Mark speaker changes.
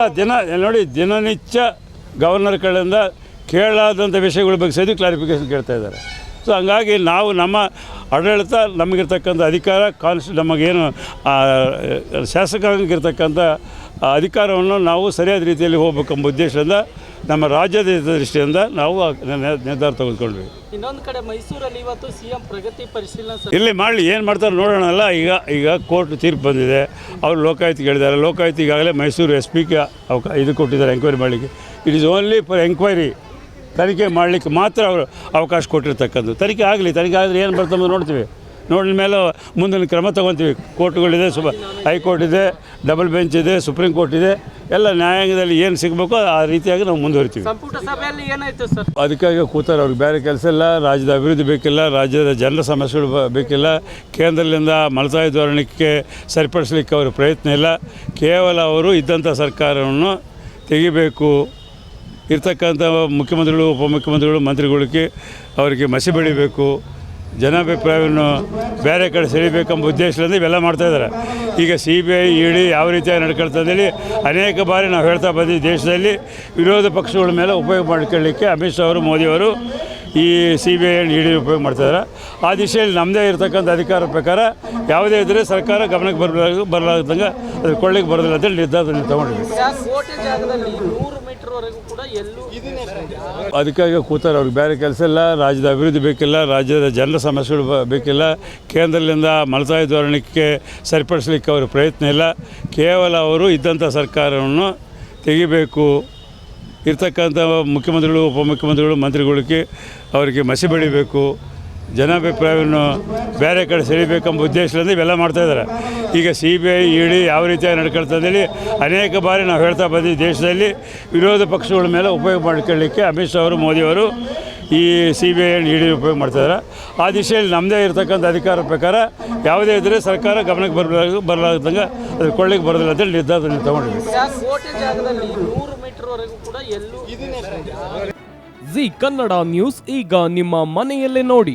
Speaker 1: ದಿನ ನೋಡಿ ದಿನನಿತ್ಯ ಗವರ್ನರ್ ಕಡೆಯಿಂದ ಕೇಳಾದಂಥ ವಿಷಯಗಳ ಬಗ್ಗೆ ಸಹಿತ ಕ್ಲಾರಿಫಿಕೇಶನ್ ಕೇಳ್ತಾ ಇದ್ದಾರೆ. ಸೊ ಹಂಗಾಗಿ ನಾವು ನಮ್ಮ ಆಡಳಿತ ನಮಗಿರ್ತಕ್ಕಂಥ ಅಧಿಕಾರ ಕಾನ್ಸ್ ನಮಗೇನು ಆ, ಶಾಸಕರಿಗಿರ್ತಕ್ಕಂಥ ಆ ಅಧಿಕಾರವನ್ನು ನಾವು ಸರಿಯಾದ ರೀತಿಯಲ್ಲಿ ಹೋಗ್ಬೇಕೆಂಬ ಉದ್ದೇಶದಿಂದ ನಮ್ಮ ರಾಜ್ಯದ ದೃಷ್ಟಿಯಿಂದ ನಾವು ಆ ನಿರ್ಧಾರ ತೆಗೆದುಕೊಂಡ್ವಿ.
Speaker 2: ಇನ್ನೊಂದು ಕಡೆ ಮೈಸೂರಲ್ಲಿ ಇವತ್ತು ಸಿಎಂ ಪ್ರಗತಿ ಪರಿಶೀಲನಾ ಸಭೆ
Speaker 1: ಇಲ್ಲಿ ಮಾಡಲಿ ಏನು ಮಾಡ್ತಾರೆ ನೋಡೋಣಲ್ಲ ಈಗ ಈಗ ಕೋರ್ಟ್ ತೀರ್ಪು ಬಂದಿದೆ. ಅವರು ಲೋಕಾಯುಕ್ತ ಹೇಳಿದ್ದಾರೆ. ಲೋಕಾಯುಕ್ತ ಈಗಾಗಲೇ ಮೈಸೂರು ಎಸ್ ಪಿಗೆ ಅವಕ ಇದು ಕೊಟ್ಟಿದ್ದಾರೆ ಎಂಕ್ವೈರಿ ಮಾಡಲಿಕ್ಕೆ. It is only for enquiry ತನಿಖೆ ಮಾಡಲಿಕ್ಕೆ ಮಾತ್ರ ಅವರು ಅವಕಾಶ ಕೊಟ್ಟಿರ್ತಕ್ಕಂಥದ್ದು. ತನಿಖೆ ಆಗಲಿ ತನಿಖೆ ಆದರೆ ಏನು ಬರ್ತಂಬ ನೋಡ್ತೀವಿ. ನೋಡಿದ ಮೇಲೆ ಮುಂದಿನ ಕ್ರಮ ತೊಗೊತೀವಿ ಕೋರ್ಟ್ಗಳಿದೆ ಸುಬ ಹೈಕೋರ್ಟ್ ಇದೆ ಡಬಲ್ ಬೆಂಚ್ ಇದೆ ಸುಪ್ರೀಂ ಕೋರ್ಟ್ ಇದೆ. ಎಲ್ಲ ನ್ಯಾಯಾಂಗದಲ್ಲಿ ಏನು ಸಿಗಬೇಕು ಆ ರೀತಿಯಾಗಿ ನಾವು ಮುಂದುವರಿತೀವಿ.
Speaker 2: ಸಂಪುಟ ಸಭೆಯಲ್ಲಿ ಏನಾಯ್ತು ಸರ್?
Speaker 1: ಅದಕ್ಕಾಗಿ ಕೂತಾರೆ ಅವ್ರಿಗೆ ಬೇರೆ ಕೆಲಸ ಇಲ್ಲ ರಾಜ್ಯದ ಅಭಿವೃದ್ಧಿ ಬೇಕಿಲ್ಲ ರಾಜ್ಯದ ಜನರ ಸಮಸ್ಯೆಗಳು ಬೇಕಿಲ್ಲ. ಕೇಂದ್ರದಿಂದ ಮಲತಾಯಿ ಧೋರಣಕ್ಕೆ ಸರಿಪಡಿಸಲಿಕ್ಕೆ ಅವರು ಪ್ರಯತ್ನ ಇಲ್ಲ. ಕೇವಲ ಅವರು ಇದ್ದಂಥ ಸರ್ಕಾರವನ್ನು ತೆಗಿಬೇಕು. ಇರ್ತಕ್ಕಂಥ ಮುಖ್ಯಮಂತ್ರಿಗಳು ಉಪಮುಖ್ಯಮಂತ್ರಿಗಳು ಮಂತ್ರಿಗಳಿಗೆ ಅವರಿಗೆ ಮಸಿ ಬೆಳಿಬೇಕು. ಜನಾಭಿಪ್ರಾಯವನ್ನು ಬೇರೆ ಕಡೆ ಸೆಳಿಬೇಕೆಂಬ ಉದ್ದೇಶದಿಂದ ಇವೆಲ್ಲ ಮಾಡ್ತಾಯಿದ್ದಾರೆ ಈಗ ಸಿ ಬಿ ಐ ಇಡಿ ಯಾವ ರೀತಿಯಾಗಿ ನಡ್ಕೊಳ್ತಾ ಅಂತೇಳಿ ಅನೇಕ ಬಾರಿ ನಾವು ಹೇಳ್ತಾ ಬಂದಿದ್ದು ದೇಶದಲ್ಲಿ ವಿರೋಧ ಪಕ್ಷಗಳ ಮೇಲೆ ಉಪಯೋಗ ಮಾಡ್ಕೊಳ್ಳಿಕ್ಕೆ ಅಮಿತ್ ಶಾ ಅವರು ಮೋದಿಯವರು ಈ ಸಿ ಬಿ ಐ ಇಡಿ ಉಪಯೋಗ ಮಾಡ್ತಾಯಿದ್ದಾರೆ ಆ ದಿಶೆಯಲ್ಲಿ ನಮ್ಮದೇ ಇರತಕ್ಕಂಥ ಅಧಿಕಾರ ಪ್ರಕಾರ ಯಾವುದೇ ಇದ್ದರೆ ಸರ್ಕಾರ ಗಮನಕ್ಕೆ ಬರಲಾಗ, ಬರಲಾಗ್ದಂಗೆ ಅದು ಕೊಳ್ಳಿಗೆ ಬರೋದಿಲ್ಲ ಅಂತೇಳಿ ನಿರ್ಧಾರ ತೊಗೊಂಡಿದ್ದೀವಿ.
Speaker 2: ಕೂಡ ಎಲ್ಲೂ
Speaker 1: ಅದಕ್ಕಾಗಿ ಕೂತಾರೆ ಅವ್ರಿಗೆ ಬೇರೆ ಕೆಲಸ ಇಲ್ಲ ರಾಜ್ಯದ ಅಭಿವೃದ್ಧಿ ಬೇಕಿಲ್ಲ ರಾಜ್ಯದ ಜನರ ಸಮಸ್ಯೆಗಳು ಬೇಕಿಲ್ಲ ಕೇಂದ್ರದಿಂದ ಮಲತಾಯಿ ಧೋರಣೆಗೆ ಸರಿಪಡಿಸಲಿಕ್ಕೆ ಅವ್ರ ಪ್ರಯತ್ನ ಇಲ್ಲ. ಕೇವಲ ಅವರು ಇದ್ದಂಥ ಸರ್ಕಾರವನ್ನು ತೆಗಿಬೇಕು. ಇರ್ತಕ್ಕಂಥ ಮುಖ್ಯಮಂತ್ರಿಗಳು ಉಪಮುಖ್ಯಮಂತ್ರಿಗಳು ಮಂತ್ರಿಗಳಿಗೆ ಅವರಿಗೆ ಮಸಿ ಬೆಳಿಬೇಕು ಜನಾಭಿಪ್ರಾಯವನ್ನು ಬೇರೆ ಕಡೆ ಸೆಳಿಬೇಕೆಂಬ ಉದ್ದೇಶದಿಂದ ಇವೆಲ್ಲ ಮಾಡ್ತಾಯಿದ್ದಾರೆ ಈಗ ಸಿ ಬಿ ಐ ಇಡಿ ಯಾವ ರೀತಿಯಾಗಿ ನಡ್ಕೊಳ್ತಾ ಅಂತೇಳಿ ಅನೇಕ ಬಾರಿ ನಾವು ಹೇಳ್ತಾ ಬಂದಿದ್ದೀವಿ ದೇಶದಲ್ಲಿ ವಿರೋಧ ಪಕ್ಷಗಳ ಮೇಲೆ ಉಪಯೋಗ ಮಾಡ್ಕೊಳ್ಳಿಕ್ಕೆ ಅಮಿತ್ ಶಾ ಅವರು ಮೋದಿಯವರು ಈ ಸಿ ಬಿ ಐ ಇಡಿ ಉಪಯೋಗ ಮಾಡ್ತಾಯಿದ್ದಾರೆ ಆ ದಿಶೆಯಲ್ಲಿ ನಮ್ಮದೇ ಇರತಕ್ಕಂಥ ಅಧಿಕಾರ ಪ್ರಕಾರ ಯಾವುದೇ ಇದ್ದರೆ ಸರ್ಕಾರ ಗಮನಕ್ಕೆ ಬರಲಾಗ ಬರಲಾಗದಂಗೆ ಅದು ಕೊಳ್ಳಿಗೆ ಬರೋದಿಲ್ಲ ಅಂತೇಳಿ ನಿರ್ಧಾರ ತಗೊಂಡಿದ್ದೀವಿ
Speaker 2: ಯಾಕೆ ಕೋಟೆ ಜಾಗದಲ್ಲಿ ನೂರು ಮೀಟರ್ ವರೆಗೂ ಕೂಡ ಎಲ್ಲೂ
Speaker 3: ಜಿ ಕನ್ನಡ ನ್ಯೂಸ್ ಈಗ ನಿಮ್ಮ ಮನೆಯಲ್ಲೇ ನೋಡಿ.